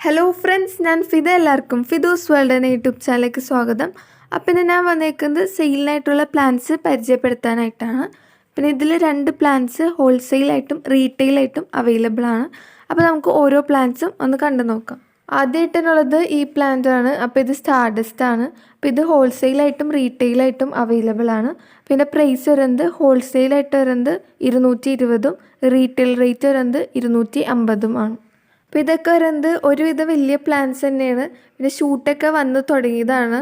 Hello friends ഞാൻ ഫിദ എല്ലാവർക്കും ഫിദോസ് world എന്ന യൂട്യൂബ് ചാനലിലേക്ക് സ്വാഗതം. അപ്പം ഇന്ന് ഞാൻ വന്നേക്കുന്നത് സെയിലിനായിട്ടുള്ള പ്ലാൻസ് പരിചയപ്പെടുത്താനായിട്ടാണ്. പിന്നെ ഇതിൽ രണ്ട് പ്ലാൻസ് ഹോൾസെയിലായിട്ടും റീറ്റെയിലായിട്ടും അവൈലബിൾ ആണ്. അപ്പോൾ നമുക്ക് ഓരോ പ്ലാൻസും ഒന്ന് കണ്ടു നോക്കാം. ആദ്യമായിട്ടെന്നുള്ളത് ഈ പ്ലാന്റ് ആണ്. അപ്പോൾ ഇത് സ്റ്റാർഡസ്റ്റ് ആണ്. അപ്പോൾ ഇത് ഹോൾസെയിലായിട്ടും റീറ്റെയിലായിട്ടും അവൈലബിൾ ആണ്. പിന്നെ പ്രൈസ് വരുന്നത് ഹോൾസെയിലായിട്ട് വരുന്നത് ഇരുന്നൂറ്റി ഇരുപതും റീറ്റെയിൽ റേറ്റ് വരുന്നത് ഇരുന്നൂറ്റി അമ്പതുമാണ് അപ്പോൾ ഇതൊക്കെ വരുന്നത് ഒരുവിധം വലിയ പ്ലാൻസ് തന്നെയാണ്. പിന്നെ ഷൂട്ടൊക്കെ വന്ന് തുടങ്ങിയതാണ്.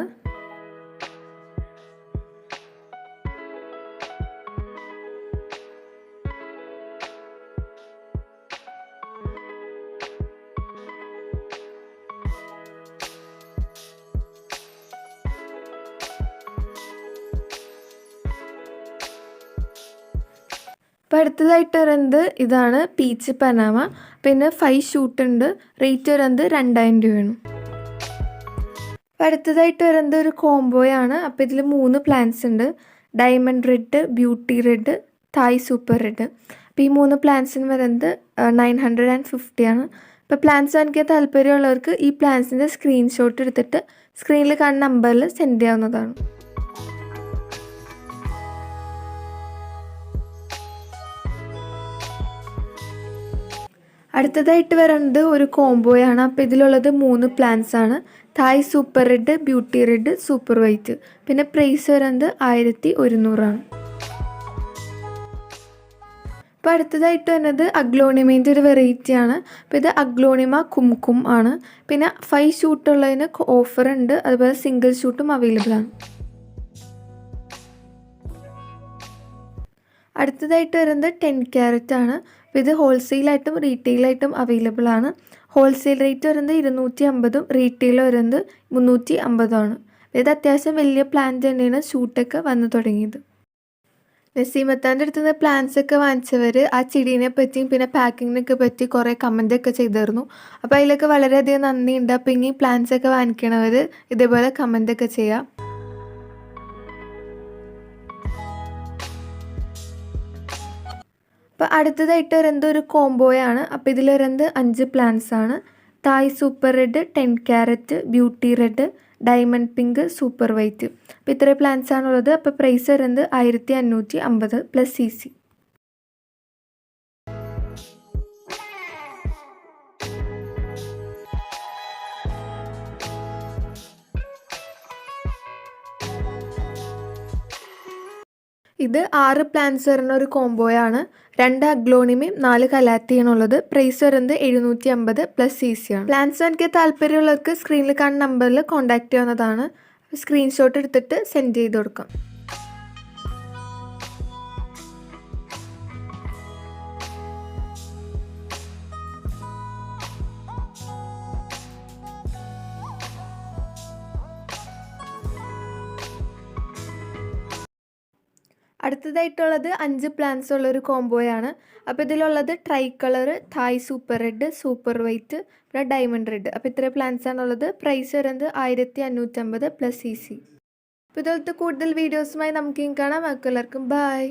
അപ്പോൾ അടുത്തതായിട്ട് വരുന്നത് ഇതാണ് പീച്ച് പനാമ പിന്നെ ഫൈവ് ഷൂട്ട് ഉണ്ട്. റേറ്റ് വരുന്നത് രണ്ടായിരം രൂപയാണ്. അപ്പോൾ അടുത്തതായിട്ട് വരുന്നത് ഒരു കോംബോയാണ് അപ്പോൾ ഇതിൽ മൂന്ന് പ്ലാൻസ് ഉണ്ട്. Diamond red beauty red Thai super red അപ്പോൾ ഈ മൂന്ന് പ്ലാൻസിന് വരുന്നത് നയൻ ഹൺഡ്രഡ് ആൻഡ് ഫിഫ്റ്റിയാണ് അപ്പോൾ പ്ലാൻസ് വാങ്ങിക്കാൻ താല്പര്യമുള്ളവർക്ക് ഈ പ്ലാൻസിന്റെ സ്ക്രീൻഷോട്ട് എടുത്തിട്ട് സ്ക്രീനിൽ കാണുന്ന നമ്പറിൽ സെൻഡ് ചെയ്യാവുന്നതാണ്. അടുത്തതായിട്ട് വരുന്നത് ഒരു കോംബോയാണ്. അപ്പോൾ ഇതിലുള്ളത് മൂന്ന് പ്ലാൻസ് ആണ്. Thai super red beauty red super white പിന്നെ പ്രൈസ് വരുന്നത് ആയിരത്തി ഒരുന്നൂറാണ്. അപ്പോൾ അടുത്തതായിട്ട് വരുന്നത് അഗ്ലോണിമേന്റെ ഒരു വെറൈറ്റി ആണ്. അപ്പോൾ ഇത് അഗ്ലോണിമ കുംകും ആണ്. പിന്നെ ഫൈവ് ഷൂട്ട് ഉള്ളതിന് ഓഫർ ഉണ്ട്. അതുപോലെ സിംഗിൾ ഷൂട്ടും അവൈലബിൾ ആണ്. അടുത്തതായിട്ട് വരുന്നത് ടെൻ ക്യാരറ്റ് ആണ്. അപ്പോൾ ഇത് ഹോൾസെയിലായിട്ടും റീറ്റെയിലായിട്ടും അവൈലബിൾ ആണ്. ഹോൾസെയിൽ റേറ്റ് വരുന്നത് ഇരുന്നൂറ്റി അമ്പതും റീറ്റെയിൽ വരുന്നത് മുന്നൂറ്റി അമ്പതുമാണ് ഇത് അത്യാവശ്യം വലിയ പ്ലാന്റ് തന്നെയാണ് ഷൂട്ടൊക്കെ വന്നു തുടങ്ങിയത്. നസീമത്താന്റെ അടുത്ത് നിന്ന് പ്ലാന്റ്സ് ഒക്കെ വാങ്ങിച്ചവർ ആ ചെടീനെ പറ്റിയും പിന്നെ പാക്കിങ്ങിനൊക്കെ പറ്റി കുറേ കമന്റ് ഒക്കെ ചെയ്തിരുന്നു. അപ്പോൾ അതിലൊക്കെ വളരെയധികം നന്ദിയുണ്ട്. അപ്പോൾ ഇനി പ്ലാന്റ്സ് ഒക്കെ വാങ്ങിക്കണവർ ഇതേപോലെ കമന്റ് ഒക്കെ ചെയ്യാം. അപ്പോൾ അടുത്തതായിട്ട് വരുന്നത് ഒരു കോംബോയാണ്. അപ്പോൾ ഇതിൽ വരുന്നത് അഞ്ച് പ്ലാന്റ്സ് ആണ്. Thai super red ten carat beauty red diamond pink super white അപ്പോൾ ഇത്രയും പ്ലാന്റ്സ് ആണുള്ളത്. അപ്പോൾ പ്രൈസ് വരുന്നത് ആയിരത്തി അഞ്ഞൂറ്റി അമ്പത് പ്ലസ് സി സി ഇത് ആറ് പ്ലാന്റ്സ് വരുന്ന ഒരു കോംബോയാണ്. രണ്ട് അഗ്ലോണിമയും നാല് കലാത്തിയാണുള്ളത്. പ്രൈസ് വരുന്നത് എഴുന്നൂറ്റി അമ്പത് പ്ലസ് സി സി ആണ്. പ്ലാൻസ് വാങ്ങിക്കാൻ താല്പര്യമുള്ളവർക്ക് സ്ക്രീനിൽ കാണുന്ന നമ്പറിൽ കോൺടാക്ട് ചെയ്യാവുന്നതാണ്. സ്ക്രീൻഷോട്ട് എടുത്തിട്ട് സെൻഡ് ചെയ്ത് കൊടുക്കാം. അടുത്തതായിട്ടുള്ളത് അഞ്ച് പ്ലാന്റ്സ് ഉള്ളൊരു കോംബോയാണ് അപ്പോൾ ഇതിലുള്ളത് tri colour Thai super red super white പിന്നെ ഡയമണ്ട് റെഡ് അപ്പോൾ ഇത്രയും പ്ലാന്റ്സ് ആണുള്ളത്. പ്രൈസ് വരുന്നത് ആയിരത്തി അഞ്ഞൂറ്റമ്പത് പ്ലസ് സി സി അപ്പോൾ ഇതുപോലത്തെ കൂടുതൽ വീഡിയോസുമായി നമുക്ക് കാണാം. എല്ലാവർക്കും ബായ്